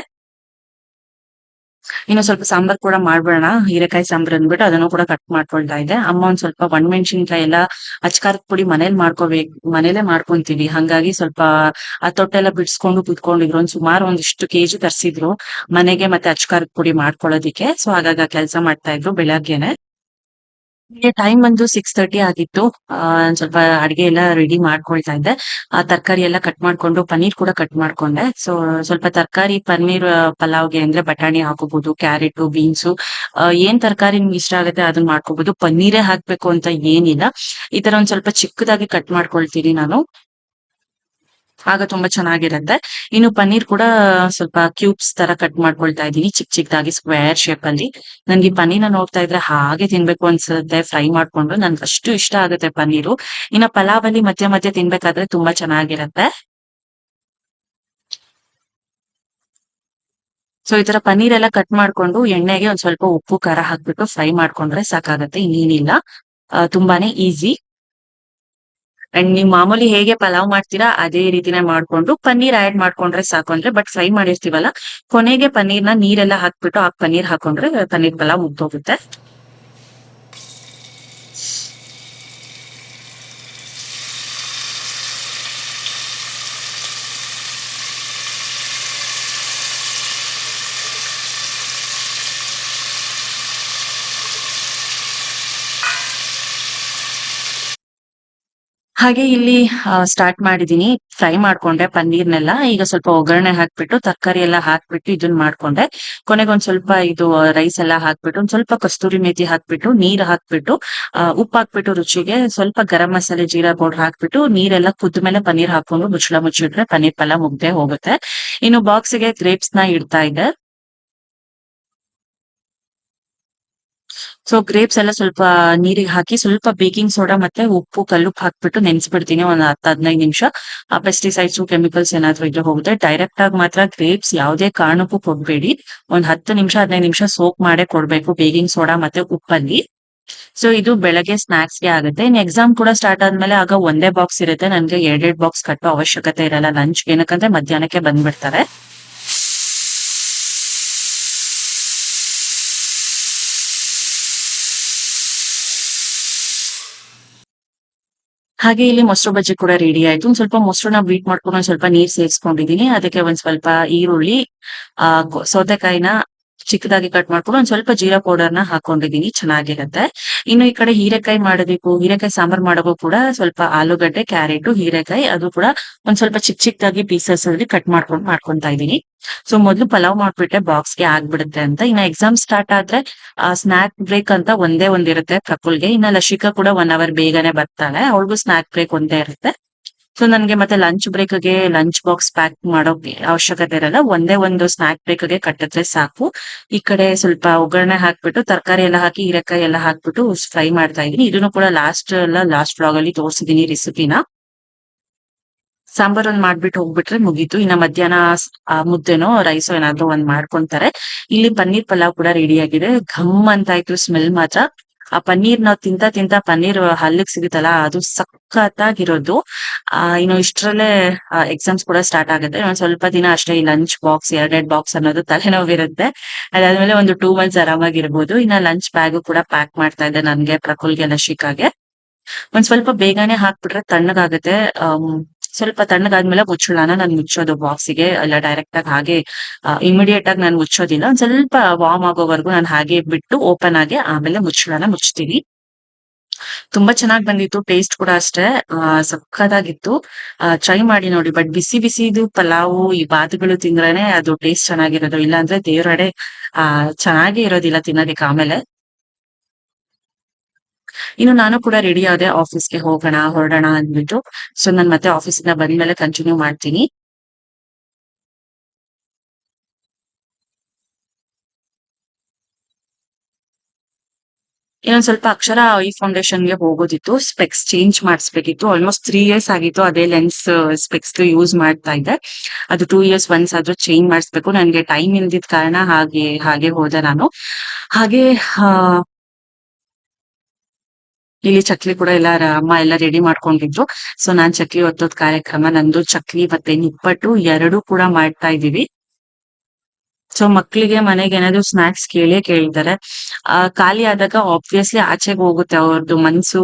ಇನ್ನು ಸ್ವಲ್ಪ ಸಾಂಬಾರ್ ಕೂಡ ಮಾಡ್ಬೇಡ ಹೀರೆಕಾಯಿ ಸಾಂಬಾರ್ ಅಂದ್ಬಿಟ್ಟು ಅದನ್ನು ಕೂಡ ಕಟ್ ಮಾಡ್ಕೊಳ್ತಾ ಇದೆ ಅಮ್ಮ ಒಂದ್ ಸ್ವಲ್ಪ ಒಣಮೆಣಸಿನ್ಕಾಯಿ ಎಲ್ಲ ಅಚ್ಕಾರದ ಪುಡಿ ಮನೇಲಿ ಮಾಡ್ಕೋಬೇಕು, ಮನೇಲೆ ಮಾಡ್ಕೊಂತೀವಿ. ಹಂಗಾಗಿ ಸ್ವಲ್ಪ ಆ ತೊಟ್ಟೆಲ್ಲ ಬಿಡ್ಸ್ಕೊಂಡು ಕುತ್ಕೊಂಡಿದ್ರು. ಒಂದ್ ಸುಮಾರು ಒಂದಿಷ್ಟು ಕೆಜಿ ತರ್ಸಿದ್ರು. ಮನೆಗೆ ಮತ್ತೆ ಅಚ್ಕಾರದ ಪುಡಿ ಮಾಡ್ಕೊಳ್ಳೋದಿಕ್ಕೆ ಸೊ ಹಾಗಾಗಿ ಕೆಲಸ ಮಾಡ್ತಾ ಇದ್ರು ಬೆಳಗ್ಗೆನೆ. ಟೈಮ್ ಬಂದು ಸಿಕ್ಸ್ ತರ್ಟಿ ಆಗಿತ್ತು. ಒಂದ್ ಸ್ವಲ್ಪ ಅಡಿಗೆ ಎಲ್ಲ ರೆಡಿ ಮಾಡ್ಕೊಳ್ತಾ ಇದ್ದೆ. ಆ, ತರಕಾರಿ ಎಲ್ಲ ಕಟ್ ಮಾಡ್ಕೊಂಡು, ಪನ್ನೀರ್ ಕೂಡ ಕಟ್ ಮಾಡ್ಕೊಂಡೆ. ಸೊ ಸ್ವಲ್ಪ ತರಕಾರಿ, ಪನ್ನೀರ್ ಪಲಾವ್ಗೆ ಅಂದ್ರೆ ಬಟಾಣಿ ಹಾಕೋಬಹುದು ಕ್ಯಾರೆಟ್ ಬೀನ್ಸ್ ಏನ್ ತರಕಾರಿ ನಿಮ್ಗೆ ಇಷ್ಟ ಆಗುತ್ತೆ ಅದನ್ನ ಮಾಡ್ಕೋಬಹುದು ಪನ್ನೀರೇ ಹಾಕ್ಬೇಕು ಅಂತ ಏನಿಲ್ಲ. ಈ ತರ ಒಂದ್ ಸ್ವಲ್ಪ ಚಿಕ್ಕದಾಗಿ ಕಟ್ ಮಾಡ್ಕೊಳ್ತೀನಿ ನಾನು. ಆಗ ತುಂಬಾ ಚೆನ್ನಾಗಿರುತ್ತೆ. ಇನ್ನು ಪನ್ನೀರ್ ಕೂಡ ಸ್ವಲ್ಪ ಕ್ಯೂಬ್ಸ್ ತರ ಕಟ್ ಮಾಡ್ಕೊಳ್ತಾ ಇದೀನಿ ಚಿಕ್ಕ ಚಿಕ್ಕದಾಗಿ ಸ್ಕ್ವೇರ್ ಶೇಪ್ ಅಲ್ಲಿ. ನನ್ಗೆ ಪನ್ನೀರ್ ನೋಡ್ತಾ ಇದ್ರೆ ಹಾಗೆ ತಿನ್ಬೇಕು ಅನ್ಸುತ್ತೆ. ಫ್ರೈ ಮಾಡ್ಕೊಂಡು ನನ್ಗೆ ಅಷ್ಟು ಇಷ್ಟ ಆಗುತ್ತೆ ಪನ್ನೀರು. ಇನ್ನ ಪಲಾವ್ ಅಲ್ಲಿ ಮಧ್ಯ ಮಧ್ಯ ತಿನ್ಬೇಕಾದ್ರೆ ತುಂಬಾ ಚೆನ್ನಾಗಿರತ್ತೆ. ಸೊ ಈ ತರ ಪನ್ನೀರ್ ಎಲ್ಲ ಕಟ್ ಮಾಡ್ಕೊಂಡು ಎಣ್ಣೆಗೆ ಒಂದ್ ಸ್ವಲ್ಪ ಉಪ್ಪು, ಖಾರ ಹಾಕ್ಬಿಟ್ಟು ಫ್ರೈ ಮಾಡ್ಕೊಂಡ್ರೆ ಸಾಕಾಗತ್ತೆ. ಇನ್ನೇನಿಲ್ಲ. ತುಂಬಾನೇ ಈಸಿ. ಅಂಡ್ ನೀವು ಮಾಮೂಲಿ ಹೇಗೆ ಪಲಾವ್ ಮಾಡ್ತೀರಾ, ಅದೇ ರೀತಿನೇ ಮಾಡ್ಕೊಂಡು ಪನ್ನೀರ್ ಆಡ್ ಮಾಡ್ಕೊಂಡ್ರೆ ಸಾಕು ಅಂದ್ರೆ ಬಟ್ ಫ್ರೈ ಮಾಡಿರ್ತೀವಲ್ಲ, ಕೊನೆಗೆ ಪನ್ನೀರ್ನ ನೀರೆಲ್ಲ ಹಾಕ್ಬಿಟ್ಟು, ಆ ಪನ್ನೀರ್ ಹಾಕೊಂಡ್ರೆ, ಪನ್ನೀರ್ ಪಲಾವ್ ಮುಗ್ದೋಗುತ್ತೆ. ಹಾಗೆ ಇಲ್ಲಿ ಸ್ಟಾರ್ಟ್ ಮಾಡಿದೀನಿ. ಫ್ರೈ ಮಾಡ್ಕೊಂಡೆ ಪನ್ನೀರ್ನೆಲ್ಲ. ಈಗ ಸ್ವಲ್ಪ ಒಗ್ಗರಣೆ ಹಾಕ್ಬಿಟ್ಟು, ತರಕಾರಿ ಎಲ್ಲ ಹಾಕ್ಬಿಟ್ಟು ಇದನ್ನ ಮಾಡ್ಕೊಂಡೆ. ಕೊನೆಗೊಂದ್ ಸ್ವಲ್ಪ ಇದು ರೈಸ್ ಎಲ್ಲ ಹಾಕ್ಬಿಟ್ಟು, ಒಂದ್ ಸ್ವಲ್ಪ ಕಸ್ತೂರಿ ಮೇಥಿ ಹಾಕ್ಬಿಟ್ಟು, ನೀರ್ ಹಾಕ್ಬಿಟ್ಟು ಉಪ್ಪು ಹಾಕ್ಬಿಟ್ಟು ರುಚಿಗೆ ಸ್ವಲ್ಪ ಗರಂ ಮಸಾಲೆ ಜೀರಾ ಪೌಡರ್ ಹಾಕ್ಬಿಟ್ಟು, ನೀರೆಲ್ಲ ಕುದ್ದ ಮೇಲೆ ಪನ್ನೀರ್ ಹಾಕೊಂಡು ಮುಚ್ಚಳ ಮುಚ್ಚಿಟ್ರೆ ಪನ್ನೀರ್ ಪಲ್ಲ ಮುಗ್ದೆ ಹೋಗುತ್ತೆ. ಇನ್ನು ಬಾಕ್ಸ್ಗೆ ಗ್ರೇಪ್ಸ್ನ ಇಡ್ತಾ ಇದ್ದೆ. ಸೊ ಗ್ರೇಪ್ಸ್ ಎಲ್ಲ ಸ್ವಲ್ಪ ನೀರಿಗೆ ಹಾಕಿ ಸ್ವಲ್ಪ ಬೇಕಿಂಗ್ ಸೋಡಾ ಮತ್ತೆ ಉಪ್ಪು ಕಲ್ಲುಪ್ಪು ಹಾಕ್ಬಿಟ್ಟು ನೆನ್ಸ್ಬಿಡ್ತೀನಿ ಒಂದ್ ಹತ್ತು ಹದಿನೈದು ನಿಮಿಷ. ಆ ಪೆಸ್ಟಿಸೈಡ್ಸ್ ಕೆಮಿಕಲ್ಸ್ ಏನಾದ್ರು ಇದ್ರೆ ಹೋಗುತ್ತೆ. ಡೈರೆಕ್ಟ್ ಆಗಿ ಮಾತ್ರ ಗ್ರೇಪ್ಸ್ ಯಾವುದೇ ಕಾರಣಕ್ಕೂ ಕೊಡ್ಬೇಡಿ. ಒಂದ್ ಹತ್ತು ನಿಮಿಷ, ಹದಿನೈದು ನಿಮಿಷ ಸೋಪ್ ಮಾಡೇ ಕೊಡ್ಬೇಕು ಬೇಕಿಂಗ್ ಸೋಡಾ ಮತ್ತೆ ಉಪ್ಪಲ್ಲಿ. ಸೊ ಇದು ಬೆಳಗ್ಗೆ ಸ್ನಾಕ್ಸ್ಗೆ ಆಗುತ್ತೆ. ಇನ್ ಎಕ್ಸಾಮ್ ಕೂಡ ಸ್ಟಾರ್ಟ್ ಆದ್ಮೇಲೆ ಆಗ ಒಂದೇ ಬಾಕ್ಸ್ ಇರುತ್ತೆ. ನನ್ಗೆ ಎರಡೆರಡು ಬಾಕ್ಸ್ ಕಟ್ಟೋ ಅವಶ್ಯಕತೆ ಇರಲ್ಲ. ಲಂಚ್ ಏನಕ್ಕಂದ್ರೆ ಮಧ್ಯಾಹ್ನಕ್ಕೆ ಬಂದ್ಬಿಡ್ತಾರೆ. ಹಾಗೆ ಇಲ್ಲಿ ಮೊಸರು ಬಜ್ಜಿ ಕೂಡ ರೆಡಿ ಆಯ್ತು. ಒಂದ್ ಸ್ವಲ್ಪ ಮೊಸರನ್ನ ಬೀಟ್ ಮಾಡ್ಕೊಂಡು ಒಂದ್ ಸ್ವಲ್ಪ ನೀರ್ ಸೇರಿಸ್ಕೊಂಡಿದೀನಿ ಅದಕ್ಕೆ ಒಂದ್ ಸ್ವಲ್ಪ ಈರುಳ್ಳಿ, ಆ ಸೌತೆಕಾಯಿನ ಚಿಕ್ಕದಾಗಿ ಕಟ್ ಮಾಡ್ಕೊಂಡು ಒಂದ್ ಸ್ವಲ್ಪ ಜೀರಾ ಪೌಡರ್ನ ಹಾಕೊಂಡಿದೀನಿ, ಚೆನ್ನಾಗಿರುತ್ತೆ. ಇನ್ನು ಈ ಕಡೆ ಹೀರೆಕಾಯಿ ಮಾಡಬೇಕು. ಹೀರೆಕಾಯಿ ಸಾಂಬಾರ್ ಮಾಡೋ ಕೂಡ ಸ್ವಲ್ಪ ಆಲೂಗಡ್ಡೆ, ಕ್ಯಾರೆಟ್, ಹೀರೆಕಾಯಿ ಅದು ಕೂಡ ಒಂದ್ ಸ್ವಲ್ಪ ಚಿಕ್ಕ ಚಿಕ್ಕದಾಗಿ ಪೀಸಸ್ ಅಲ್ಲಿ ಕಟ್ ಮಾಡ್ಕೊಂಡು ಮಾಡ್ಕೊಂತಾ ಇದೀನಿ. ಸೊ ಮೊದ್ಲು ಪಲಾವ್ ಮಾಡ್ಬಿಟ್ಟೆ ಬಾಕ್ಸ್ಗೆ ಆಗ್ಬಿಡುತ್ತೆ ಅಂತ. ಇನ್ನ ಎಕ್ಸಾಮ್ ಸ್ಟಾರ್ಟ್ ಆದ್ರೆ, ಆ ಸ್ನಾಕ್ ಬ್ರೇಕ್ ಅಂತ ಒಂದೇ ಒಂದಿರುತ್ತೆ ಕಕುಲ್ಗೆ. ಇನ್ನ ಲಶಿಕಾ ಕೂಡ ಒನ್ ಅವರ್ ಬೇಗನೆ ಬರ್ತಾಳೆ. ಅವಳಿಗೂ ಸ್ನಾಕ್ ಬ್ರೇಕ್ ಒಂದೇ ಇರುತ್ತೆ. ಸೊ ನನ್ಗೆ ಮತ್ತೆ ಲಂಚ್ ಬ್ರೇಕ್ಗೆ ಲಂಚ್ ಬಾಕ್ಸ್ ಪ್ಯಾಕ್ ಮಾಡೋಕೆ ಅವಶ್ಯಕತೆ ಇರಲ್ಲ. ಒಂದೇ ಒಂದು ಸ್ನಾಕ್ ಬ್ರೇಕ್ಗೆ ಕಟ್ಟಿದ್ರೆ ಸಾಕು. ಈ ಕಡೆ ಸ್ವಲ್ಪ ಒಗ್ಗರಣೆ ಹಾಕ್ಬಿಟ್ಟು, ತರಕಾರಿ ಎಲ್ಲ ಹಾಕಿ, ಹೀರೆಕಾಯಿ ಎಲ್ಲ ಹಾಕ್ಬಿಟ್ಟು ಫ್ರೈ ಮಾಡ್ತಾ ಇದೀನಿ ಇದನ್ನು ಕೂಡ ಲಾಸ್ಟ್ ಎಲ್ಲ ಲಾಸ್ಟ್ ಬ್ಲಾಗ್ ಅಲ್ಲಿ ತೋರಿಸಿದೀನಿ ರೆಸಿಪಿನ ಸಾಂಬಾರ್ ಒಂದ್ ಮಾಡ್ಬಿಟ್ಟು ಹೋಗ್ಬಿಟ್ರೆ ಮುಗೀತು. ಇನ್ನ ಮಧ್ಯಾಹ್ನ ಮುದ್ದೆನೋ ರೈಸೋ ಏನಾದ್ರು ಒಂದ್ ಮಾಡ್ಕೊಂತಾರೆ. ಇಲ್ಲಿ ಪನ್ನೀರ್ ಪಲಾವ್ ಕೂಡ ರೆಡಿ ಆಗಿದೆ. ಘಮ್ ಅಂತ ಆಯ್ತು ಸ್ಮೆಲ್ ಮಾತ್ರ. ಆ ಪನ್ನೀರ್ ನಾವ್ ತಿಂತ ತಿಂತ ಪನ್ನೀರ್ ಹಲ್ಲಿಗ್ ಸಿಗುತ್ತಲ್ಲ ಅದು ಸಖತ್ತಾಗಿರೋದು. ಆ ಇನ್ನು ಇಷ್ಟರಲ್ಲೇ ಎಕ್ಸಾಮ್ಸ್ ಕೂಡ ಸ್ಟಾರ್ಟ್ ಆಗುತ್ತೆ. ಒಂದ್ ಸ್ವಲ್ಪ ದಿನ ಅಷ್ಟೇ ಈ ಲಂಚ್ ಬಾಕ್ಸ್ ಎರಡೆರಡ್ ಬಾಕ್ಸ್ ಅನ್ನೋದು ತಲೆನೋವಿರುತ್ತೆ. ಅದಾದ್ಮೇಲೆ ಒಂದು ಟೂ ಮಂತ್ಸ್ ಆರಾಮಾಗಿರ್ಬೋದು. ಇನ್ನ ಲಂಚ್ ಬ್ಯಾಗು ಕೂಡ ಪ್ಯಾಕ್ ಮಾಡ್ತಾ ಇದ್ದೆ ನನ್ಗೆ ಪ್ರಕುಲ್ಗೆ ಲಶಿಕಾಗೆ ಒಂದ್ ಸ್ವಲ್ಪ ಬೇಗನೆ ಹಾಕ್ಬಿಟ್ರೆ ತಣ್ಣಗಾಗುತ್ತೆ. ಆಮ್, ಸ್ವಲ್ಪ ತಣ್ಣಗಾದ್ಮೇಲೆ ಮುಚ್ಚಳನ ನಾನು ಮುಚ್ಚೋದು ಬಾಕ್ಸಿಗೆ ಅಲ್ಲ ಡೈರೆಕ್ಟ್ ಆಗಿ ಹಾಗೆ ಇಮಿಡಿಯೇಟ್ ಆಗಿ ನಾನು ಮುಚ್ಚೋದಿಲ್ಲ. ಒಂದ್ ಸ್ವಲ್ಪ ವಾರ್ಮ್ ಆಗೋವರೆಗೂ ನಾನು ಹಾಗೆ ಬಿಟ್ಟು ಓಪನ್ ಆಗಿ ಆಮೇಲೆ ಮುಚ್ಚಳನ ಮುಚ್ತೀನಿ ತುಂಬಾ ಚೆನ್ನಾಗಿ ಬಂದಿತ್ತು ಟೇಸ್ಟ್ ಕೂಡ ಅಷ್ಟೇ ಆ, ಸಖತ್ತಾಗಿತ್ತು. ಟ್ರೈ ಮಾಡಿ ನೋಡಿ. ಬಟ್ ಬಿಸಿ ಬಿಸಿದು ಪಲಾವು ಈ ಬಾತುಗಳು ತಿಂದ್ರೇನೆ ಅದು ಟೇಸ್ಟ್ ಚೆನ್ನಾಗಿರೋದು. ಇಲ್ಲಾಂದ್ರೆ ದೇವ್ರಡೆ ಆ ಚೆನ್ನಾಗಿ ಇರೋದಿಲ್ಲ ತಿನ್ನೋದಕ್ಕೆ ಆಮೇಲೆ. ಇನ್ನು ನಾನು ಕೂಡ ರೆಡಿ ಆದೆ ಆಫೀಸ್ಗೆ ಹೋಗೋಣ, ಹೊರಡೋಣ ಅಂದ್ಬಿಟ್ಟು. ಸೊ ನಾನು ಮತ್ತೆ ಆಫೀಸಿಂದ ಬಂದ್ಮೇಲೆ ಕಂಟಿನ್ಯೂ ಮಾಡ್ತೀನಿ. ಇನ್ನೊಂದ್ ಸ್ವಲ್ಪ ಅಕ್ಷರ ಐ ಫೌಂಡೇಶನ್ಗೆ ಹೋಗೋದಿತ್ತು. ಸ್ಪೆಕ್ಸ್ ಚೇಂಜ್ ಮಾಡಿಸ್ಬೇಕಿತ್ತು. ಆಲ್ಮೋಸ್ಟ್ ತ್ರೀ ಇಯರ್ಸ್ ಆಗಿತ್ತು ಅದೇ ಲೆನ್ಸ್ ಸ್ಪೆಕ್ಸ್ ಯೂಸ್ ಮಾಡ್ತಾ ಇದ್ದೆ. ಅದು ಟೂ ಇಯರ್ಸ್ ಒನ್ಸ್ ಆದ್ರೂ ಚೇಂಜ್ ಮಾಡಿಸ್ಬೇಕು. ನನ್ಗೆ ಟೈಮ್ ಇಲ್ದಿದ್ ಕಾರಣ ಹಾಗೆ ಹಾಗೆ ಹೋದೆ ನಾನು. ಹಾಗೆ ಇಲ್ಲಿ ಚಕ್ಲಿ ಕೂಡ ಎಲ್ಲ ಅಮ್ಮ ಎಲ್ಲ ರೆಡಿ ಮಾಡ್ಕೊಂಡಿದ್ರು. ಸೊ ನಾನ್ ಚಕ್ಲಿ ಒತ್ತೋದ್ ಕಾರ್ಯಕ್ರಮ ನಂದು ಚಕ್ಲಿ ಮತ್ತೆ ನಿಪ್ಪಟ್ಟು ಎರಡು ಕೂಡ ಮಾಡ್ತಾ ಇದೀವಿ ಸೊ ಮಕ್ಳಿಗೆ ಮನೆಗೆ ಏನಾದ್ರು ಸ್ನಾಕ್ಸ್ ಕೇಳೇ ಕೇಳ್ತಾರೆ. ಆ, ಖಾಲಿ ಆದಾಗ ಆಬ್ವಿಯಸ್ಲಿ ಆಚೆಗೆ ಹೋಗುತ್ತೆ ಅವ್ರದ್ದು ಮನ್ಸು.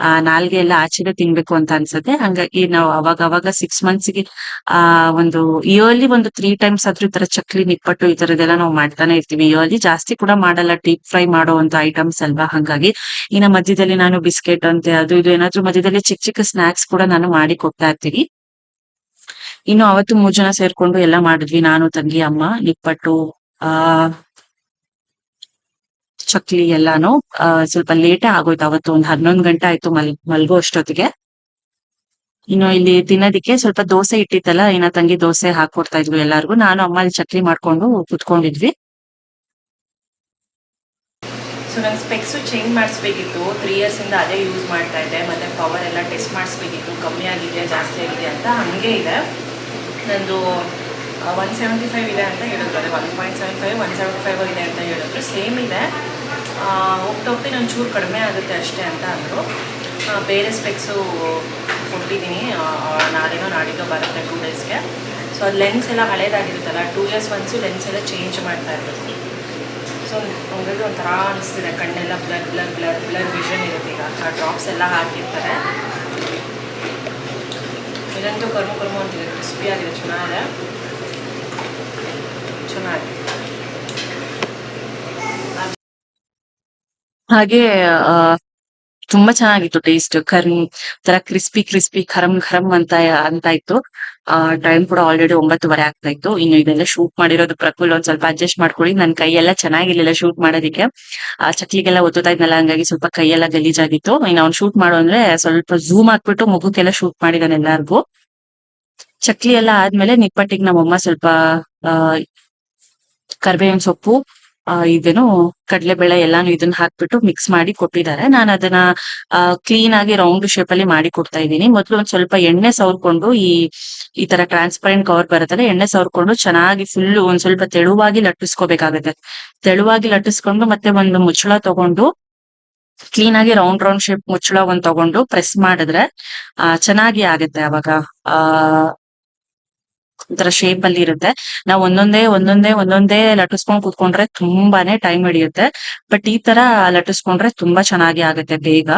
ಆ ನಾಲ್ಗೆ ಎಲ್ಲ ಆಚೆಗೆ ತಿನ್ಬೇಕು ಅಂತ ಅನ್ಸುತ್ತೆ. ಹಂಗಾಗಿ ನಾವು ಅವಾಗ ಅವಾಗ ಸಿಕ್ಸ್ ಮಂತ್ಸ್ಗೆ ಆ, ಒಂದು ಇಯರ್ಲಿ ಒಂದು ತ್ರೀ ಟೈಮ್ಸ್ ಆದ್ರೂ ಈ ತರ ಚಕ್ಲಿ, ನಿಪ್ಪಟ್ಟು ಈ ತರದೆಲ್ಲ ನಾವು ಮಾಡ್ತಾನೆ ಇರ್ತೀವಿ. ಇಯರ್ಲಿ ಜಾಸ್ತಿ ಕೂಡ ಮಾಡಲ್ಲ ಡೀಪ್ ಫ್ರೈ ಮಾಡುವಂತ ಐಟಮ್ಸ್ ಅಲ್ವಾ? ಹಂಗಾಗಿ ಇನ್ನ ಮಧ್ಯದಲ್ಲಿ ನಾನು ಬಿಸ್ಕೆಟ್ ಅಂತೆ, ಅದು ಇದು ಏನಾದ್ರು ಮಧ್ಯದಲ್ಲಿ ಚಿಕ್ಕ ಚಿಕ್ಕ ಸ್ನಾಕ್ಸ್ ಕೂಡ ನಾನು ಮಾಡಿ ಕೊಡ್ತಾ ಇರ್ತೀನಿ ಇನ್ನು ಅವತ್ತು ಮೂರ್ ಜನ ಸೇರ್ಕೊಂಡು ಎಲ್ಲ ಮಾಡಿದ್ವಿ. ನಾನು, ತಂಗಿ, ಅಮ್ಮ, ನಿಪ್ಪಟ್ಟು, ಆ ಚಕ್ಲಿ ಎಲ್ಲಾನು ಸ್ವಲ್ಪ ಲೇಟೇ ಆಗೋಯ್ತು. ಅವತ್ತು ಒಂದ್ ಹನ್ನೊಂದ್ ಗಂಟೆ ಆಯ್ತು ಮಲ್, ಮಲ್ಗೋ ಅಷ್ಟೊತ್ತಿಗೆ. ಇನ್ನು ಇಲ್ಲಿ ತಿನ್ನೋದಿಕ್ಕೆ ಸ್ವಲ್ಪ ದೋಸೆ ಇಟ್ಟಿತ್ತಲ್ಲ ಇನ್ನ ತಂಗಿ ದೋಸೆ ಹಾಕೊಡ್ತಾ ಇದ್ವಿ ಎಲ್ಲಾರ್ಗು. ನಾನು ಅಮ್ಮ ಅಲ್ಲಿ ಚಕ್ಲಿ ಮಾಡ್ಕೊಂಡು ಕುತ್ಕೊಂಡಿದ್ವಿ. ಸೊ ನಂಗೆ ಸ್ಪೆಕ್ಸು ಚೇಂಜ್ ಮಾಡಿಸ್ಬೇಕಿತ್ತು. ತ್ರೀ ಇಯರ್ಸಿಂದ ಅದೇ ಯೂಸ್ ಮಾಡ್ತಾ ಇದ್ದೆ. ಮತ್ತೆ ಪವರ್ ಎಲ್ಲ ಟೆಸ್ಟ್ ಮಾಡಿಸ್ಬೇಕಿತ್ತು. ಕಮ್ಮಿ ಆಗಿದೆಯಾ, ಜಾಸ್ತಿ ಆಗಿದೆಯಾ ಅಂತ ಹಂಗೆ ಇದೆ. ನಂದು ಒನ್ ಸೆವೆಂಟಿ ಫೈವ್ ಇದೆ ಅಂತ ಹೇಳಿದ್ರು. ಅದೇ one point seven five one seventy five ಇದೆ ಅಂತ ಹೇಳಿದ್ರು. ಸೇಮ್ ಇದೆ. ಹೋಗ್ತಾ ಹೋಗ್ತಾ ಚೂರು ಕಡಿಮೆ ಆಗುತ್ತೆ ಅಷ್ಟೇ ಅಂತ ಅಂದರು. ಬೇರೆ ಸ್ಪೆಕ್ಸು ಕೊಟ್ಟಿದ್ದೀನಿ ನಾಳೆನೋ ನಾಡಿದ್ದೋ ಬರುತ್ತೆ ಟೂ ಡೇಸ್ಗೆ ಸೊ ಅದು ಲೆನ್ಸ್ ಎಲ್ಲ ಹಳೇದಾಗಿರುತ್ತಲ್ಲ ಟೂ ಇಯರ್ಸ್ ಒನ್ಸು ಲೆನ್ಸ್ ಎಲ್ಲ ಚೇಂಜ್ ಮಾಡ್ತಾ ಇರಬೇಕು. ಸೊ ನೋಡಿದ್ರೆ ಒಂಥರ ಅನಿಸ್ತಿದೆ, ಕಣ್ಣೆಲ್ಲ blur blur blur blur vision ಇರುತ್ತೆ ಈಗ. ಆ ಡ್ರಾಪ್ಸ್ ಎಲ್ಲ ಹಾಕಿರ್ತಾರೆ. ಇದಂತೂ ಕರ್ಮು, ಕರ್ಮ ಅಂತಿದೆ. ಕ್ರಿಸ್ಪಿ ಆಗಿದೆ, ಚೆನ್ನಾಗಿದೆ. ಚೆನ್ನಾಗಿದೆ. ಹಾಗೆ ತುಂಬಾ ಚೆನ್ನಾಗಿತ್ತು ಟೇಸ್ಟ್ ಕರ್ಮ್ ತರ ಕ್ರಿಸ್ಪಿ ಕ್ರಿಸ್ಪಿ ಖರಂ ಖರಂ ಅಂತ ಅಂತ ಇತ್ತು. ಆ ಟೈಮ್ ಕೂಡ ಆಲ್ರೆಡಿ ಒಂಬತ್ತುವರೆ ಆಗ್ತಾ ಇತ್ತು. ಇನ್ನು ಇದೆಲ್ಲ ಶೂಟ್ ಮಾಡಿರೋದು ಪ್ರಕುಲ್ ಒಂದ್ ಸ್ವಲ್ಪ ಅಡ್ಜಸ್ಟ್ ಮಾಡ್ಕೊಳ್ಳಿ. ನನ್ ಕೈ ಎಲ್ಲ ಚೆನ್ನಾಗಿರ್ಲಿಲ್ಲ ಶೂಟ್ ಮಾಡೋದಿಕ್ಕೆ. ಆ, ಚಕ್ಲಿಗೆಲ್ಲ ಒತ್ತುತ್ತಾ ಇದ್ನಲ್ಲ, ಹಂಗಾಗಿ ಸ್ವಲ್ಪ ಕೈಯೆಲ್ಲ ಗಲೀಜಾಗಿತ್ತು. ಇನ್ನು ಅವ್ನ್ ಶೂಟ್ ಮಾಡೋ ಅಂದ್ರೆ ಸ್ವಲ್ಪ ಝೂಮ್ ಹಾಕ್ಬಿಟ್ಟು ಮಗುಕ್ಕೆಲ್ಲ ಶೂಟ್ ಮಾಡಿದಾನೆ ಎಲ್ಲಾರ್ಗು. ಚಕ್ಲಿ ಎಲ್ಲ ಆದ್ಮೇಲೆ ನಿಪ್ಪಟ್ಟಿಗೆ ನಮ್ಮಮ್ಮ ಸ್ವಲ್ಪ, ಆ, ಕರ್ಬೇವಿನ ಸೊಪ್ಪು ಇದೇನು ಕಡಲೆಬೇಳೆ ಎಲ್ಲಾನು ಇದನ್ನ ಹಾಕ್ಬಿಟ್ಟು ಮಿಕ್ಸ್ ಮಾಡಿ ಕೊಟ್ಟಿದ್ದಾರೆ. ನಾನು ಅದನ್ನ ಕ್ಲೀನ್ ಆಗಿ ರೌಂಡ್ ಶೇಪ್ ಅಲ್ಲಿ ಮಾಡಿ ಕೊಡ್ತಾ ಇದ್ದೀನಿ. ಮೊದಲು ಒಂದ್ ಸ್ವಲ್ಪ ಎಣ್ಣೆ ಸವರ್ಕೊಂಡು ಈ ಈ ತರ ಟ್ರಾನ್ಸ್ಪರೆಂಟ್ ಕವರ್ ಬರುತ್ತಲ್ಲ, ಎಣ್ಣೆ ಸವರ್ಕೊಂಡು ಚೆನ್ನಾಗಿ ಫುಲ್ ಒಂದ್ ಸ್ವಲ್ಪ ತೆಳುವಾಗಿ ಲಟ್ಟಿಸ್ಕೋಬೇಕಾಗತ್ತೆ. ತೆಳುವಾಗಿ ಲಟ್ಟಿಸ್ಕೊಂಡು ಮತ್ತೆ ಒಂದು ಮುಚ್ಚಳ ತಗೊಂಡು ಕ್ಲೀನ್ ಆಗಿ ರೌಂಡ್ ರೌಂಡ್ ಶೇಪ್ ಮುಚ್ಚಳ ಒಂದ್ ತಗೊಂಡು ಪ್ರೆಸ್ ಮಾಡಿದ್ರೆ, ಆ, ಚೆನ್ನಾಗಿ ಆಗುತ್ತೆ ಅವಾಗ. ಆ ಒಂಥರ ಶೇಪ್ ಅಲ್ಲಿ ಇರುತ್ತೆ. ನಾವ್ ಒಂದೊಂದೇ ಒಂದೊಂದೇ ಒಂದೊಂದೇ ಲಟ್ಟಿಸ್ಕೊಂಡ್ ಕೂತ್ಕೊಂಡ್ರೆ ತುಂಬಾನೇ ಟೈಮ್ ಹಿಡಿಯುತ್ತೆ. ಬಟ್ ಈ ತರ ಲಟ್ಟಿಸ್ಕೊಂಡ್ರೆ ತುಂಬಾ ಚೆನ್ನಾಗಿ ಆಗುತ್ತೆ ಬೇಗ.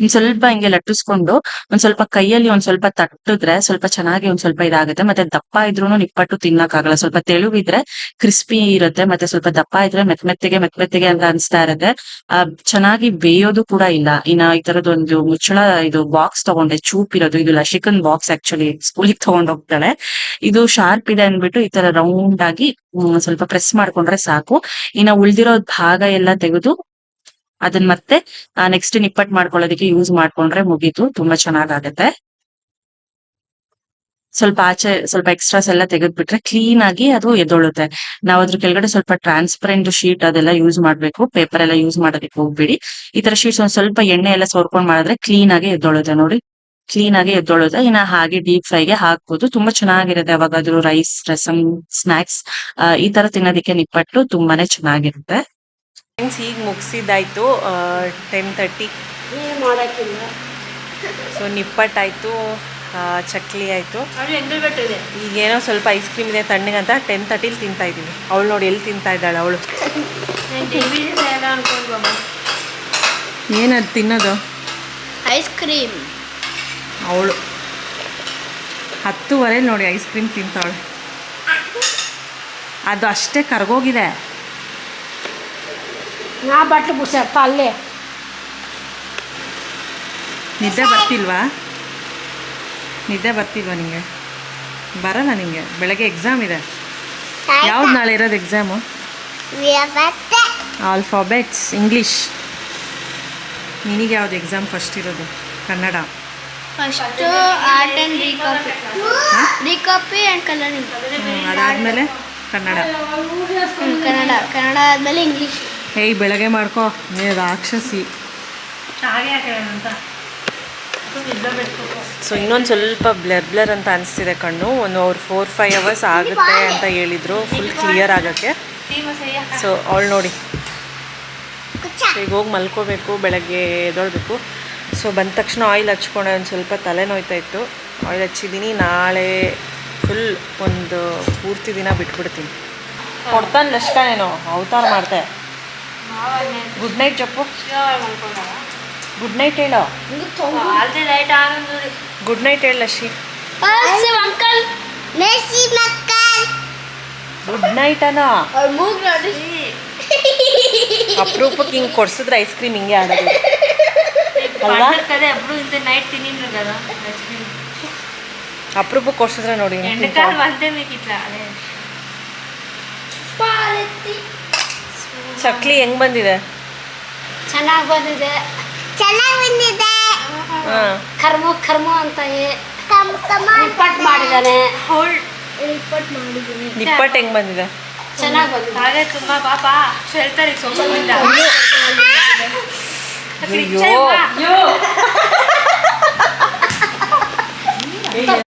ಒಂದ್ ಸ್ವಲ್ಪ ಹಿಂಗೆ ಲಟ್ಟಿಸ್ಕೊಂಡು ಒಂದ್ ಸ್ವಲ್ಪ ಕೈಯಲ್ಲಿ ಒಂದ್ ಸ್ವಲ್ಪ ತಟ್ಟಿದ್ರೆ ಸ್ವಲ್ಪ ಚೆನ್ನಾಗಿ ಒಂದ್ ಸ್ವಲ್ಪ ಇದಾಗುತ್ತೆ. ಮತ್ತೆ ದಪ್ಪ ಇದ್ರೂನು ನಿಪ್ಪಟ್ಟು ತಿನ್ನಕ್ಕಾಗಲ್ಲ. ಸ್ವಲ್ಪ ತೆಳುವಿದ್ರೆ ಕ್ರಿಸ್ಪಿ ಇರುತ್ತೆ. ಮತ್ತೆ ಸ್ವಲ್ಪ ದಪ್ಪ ಇದ್ರೆ ಮೆತ್ ಮೆತ್ತಗೆ ಮೆತ್ ಮೆತ್ತಗೆ ಅಂತ ಅನ್ಸ್ತಾ ಇರುತ್ತೆ. ಆ, ಚೆನ್ನಾಗಿ ಬೇಯೋದು ಕೂಡ ಇಲ್ಲ. ಇನ್ನ ಈ ತರದೊಂದು ಮುಚ್ಚಳ ಇದು ಬಾಕ್ಸ್ ತಗೊಂಡೆ. ಚೂಪ್ ಇರೋದು. ಇದು ಲಶಿಕನ್ ಬಾಕ್ಸ್ ಆಕ್ಚುಲಿ ಸ್ಕೂಲಿಗೆ ತಗೊಂಡ್ ಹೋಗ್ತಾಳೆ. ಇದು ಶಾರ್ಪ್ ಇದೆ ಅನ್ಬಿಟ್ಟು ಈ ತರ ರೌಂಡ್ ಆಗಿ ಸ್ವಲ್ಪ ಪ್ರೆಸ್ ಮಾಡ್ಕೊಂಡ್ರೆ ಸಾಕು. ಇನ್ನ ಉಳ್ದಿರೋ ಭಾಗ ಎಲ್ಲ ತೆಗೆದು ಅದನ್ನ ಮತ್ತೆ ನೆಕ್ಸ್ಟ್ ನಿಪ್ಪಟ್ ಮಾಡ್ಕೊಳ್ಳೋದಕ್ಕೆ ಯೂಸ್ ಮಾಡ್ಕೊಂಡ್ರೆ ಮುಗೀತು, ತುಂಬಾ ಚೆನ್ನಾಗಾಗತ್ತೆ. ಸ್ವಲ್ಪ ಆಚೆ, ಸ್ವಲ್ಪ ಎಕ್ಸ್ಟ್ರಾಸ್ ಎಲ್ಲ ತೆಗೆದ್ಬಿಟ್ರೆ ಕ್ಲೀನ್ ಆಗಿ ಅದು ಎದ್ದೊಳುತ್ತೆ. ನಾವ್ ಅದ್ರ ಕೆಳಗಡೆ ಸ್ವಲ್ಪ ಟ್ರಾನ್ಸ್ಪರೆಂಟ್ ಶೀಟ್ ಅದೆಲ್ಲ ಯೂಸ್ ಮಾಡ್ಬೇಕು ಪೇಪರ್ ಎಲ್ಲ ಯೂಸ್ ಮಾಡೋದಕ್ಕೆ ಹೋಗ್ಬೇಡಿ. ಈ ತರ ಶೀಟ್ಸ್ ಒಂದ್ ಸ್ವಲ್ಪ ಎಣ್ಣೆ ಎಲ್ಲ ಸೋರ್ಕೊಂಡ್ ಮಾಡಿದ್ರೆ ಕ್ಲೀನ್ ಆಗಿ ಎದ್ದೊಳುತ್ತೆ ನೋಡಿ. ಕ್ಲೀನ್ ಆಗಿ ಎದ್ದೊಳುತ್ತೆ, ಇನ್ನ ಹಾಗೆ ಡೀಪ್ ಫ್ರೈಗೆ ಹಾಕ್ಬೋದು. ತುಂಬಾ ಚೆನ್ನಾಗಿರುತ್ತೆ ಯಾವಾಗಾದ್ರೂ ರೈಸ್ ರಸಮ್ ಸ್ನಾಕ್ಸ್ ಈ ತರ ತಿನ್ನೋದಕ್ಕೆ ನಿಪ್ಪಟ್ಟು ತುಂಬಾನೇ ಚೆನ್ನಾಗಿರುತ್ತೆ. ಫ್ರೆಂಡ್ಸ್ ಈಗ ಮುಗಿಸಿದ್ದಾಯ್ತು ಟೆನ್ ತರ್ಟಿ ಸೊ ನಿಪ್ಪಟ್ಟಾಯಿತು ಚಕ್ಲಿ ಆಯಿತು. ಈಗ ಏನೋ ಇದೆ ಈಗೇನೋ ಸ್ವಲ್ಪ ಐಸ್ ಕ್ರೀಮ್ ಇದೆ ತಣ್ಣಗಂತ ಟೆನ್ ತರ್ಟಿಲಿ ತಿಂತಾ ಇದ್ದೀವಿ ಅವಳು ನೋಡಿ ಎಲ್ಲಿ ತಿಂತಾ ಇದ್ದಾಳೆ ಅವಳು. ಏನದು ತಿನ್ನೋದು? Ice cream. ಅವಳು. ಹತ್ತುವರೆ ನೋಡಿ ಐಸ್ ಕ್ರೀಮ್ ತಿಂತಾಳೆ. ಅದು ಅಷ್ಟೇ ಕರ್ಗೋಗಿದೆ. ನಾ ಬಟ್ಟೆ ಬಿಡ್ಸಪ್ಪ ಅಲ್ಲೇ. ನಿದ್ದೆ ಬರ್ತಿಲ್ವಾ? ನಿದ್ದೆ ಬರ್ತಿಲ್ವಾ ನಿಂಗೆ? ಬರಲ್ಲ ನಿಮಗೆ ಬೆಳಗ್ಗೆ ಎಕ್ಸಾಮ್ ಇದೆ. ಯಾವ್ದು ನಾಳೆ ಇರೋದು ಎಕ್ಸಾಮು ಆಲ್ಫಾಬೆಟ್ಸ್ ಇಂಗ್ಲೀಷ್ ನಿನಗೆ ಯಾವ್ದು ಎಕ್ಸಾಮ್ ಫಸ್ಟ್ ಇರೋದು? Kannada. First art and recopy recopy and colouring ಅದಾದ್ಮೇಲೆ ಕನ್ನಡ. ಕನ್ನಡ. ಕನ್ನಡ ಆದಮೇಲೆ ಇಂಗ್ಲೀಷ್ ಹೇಯ್ ಬೆಳಗ್ಗೆ ಮಾಡ್ಕೋ. ಏ ರಾಕ್ಷಸಿ. ಸೊ ಇನ್ನೊಂದು ಸ್ವಲ್ಪ ಬ್ಲರ್ ಬ್ಲರ್ ಅಂತ ಅನಿಸ್ತಿದೆ ಕಣ್ಣು. ಒಂದು ಅವ್ರು ಫೋರ್ ಫೈವ್ ಅವರ್ಸ್ ಆಗುತ್ತೆ ಅಂತ ಹೇಳಿದರು. ಫುಲ್ ಕ್ಲಿಯರ್ ಆಗೋಕ್ಕೆ. ಸೊ ಅವಳು ನೋಡಿ. ಈಗ ಹೋಗಿ ಮಲ್ಕೋಬೇಕು ಬೆಳಗ್ಗೆ ಎದೊಳ್ಬೇಕು ಸೊ ಬಂದ ತಕ್ಷಣ ಆಯಿಲ್ ಹಚ್ಕೊಂಡೆ ಒಂದು ಸ್ವಲ್ಪ ತಲೆ ನೋಯ್ತಾ ಇತ್ತು. ಆಯಿಲ್ ಹಚ್ಚಿದ್ದೀನಿ ನಾಳೆ ಫುಲ್ ಒಂದು ಪೂರ್ತಿ ದಿನ ಬಿಟ್ಬಿಡ್ತೀನಿ. ಕೊಡ್ತಾನೆ ಲಷ್ಕನೇನು ಅವತಾರ ಮಾಡ್ತೆ. ಗುಡ್ ನೈಟ್ ಚಪ್ಪು ಗುಡ್ ನೈಟ್ ಹೇಳ ಗುಡ್ ನೈಟ್ ಹೇಳ ಶಿ ಗುಡ್ ನೈಟ್ ಅನ ಅಪರೂಪಕ್ಕೆ ಹಿಂಗೆ ಕೊಡ್ಸಿದ್ರೆ ಐಸ್ ಕ್ರೀಮ್ ಹಿಂಗೆ ಆಡೋದು ಅಲ್ವಾ ಅಪರೂಪಕ್ಕೆ ಕೊಡ್ಸಿದ್ರೆ ನೋಡಿ ಚಕ್ಲಿ ಹೆಂಗ್ ಬಂದಿದೆ? ಚೆನ್ನಾಗಿ ಬಂದಿದೆ. ಚೆನ್ನಾಗಿ ಬಂದಿದೆ. ಕರ್ಮು ಕರ್ಮು ಅಂತ ನಿಪ್ಪಟ್ಟು ಮಾಡಿದ್ದಾನೆ ನಿಪ್ಪಟ್ಟು ಮಾಡಿದ್ದೀನಿ. ನಿಪ್ಪಟ್ಟು ಹೆಂಗ್ ಬಂದಿದೆ? ಚೆನ್ನಾಗಿ ಬಂತು ಅದೇ ತುಂಬಾ ಪಾಪ. ಹೇಳ್ತಾರೆ ಸೋಮದಿಂದ ಅಯ್ಯೋ. *laughs*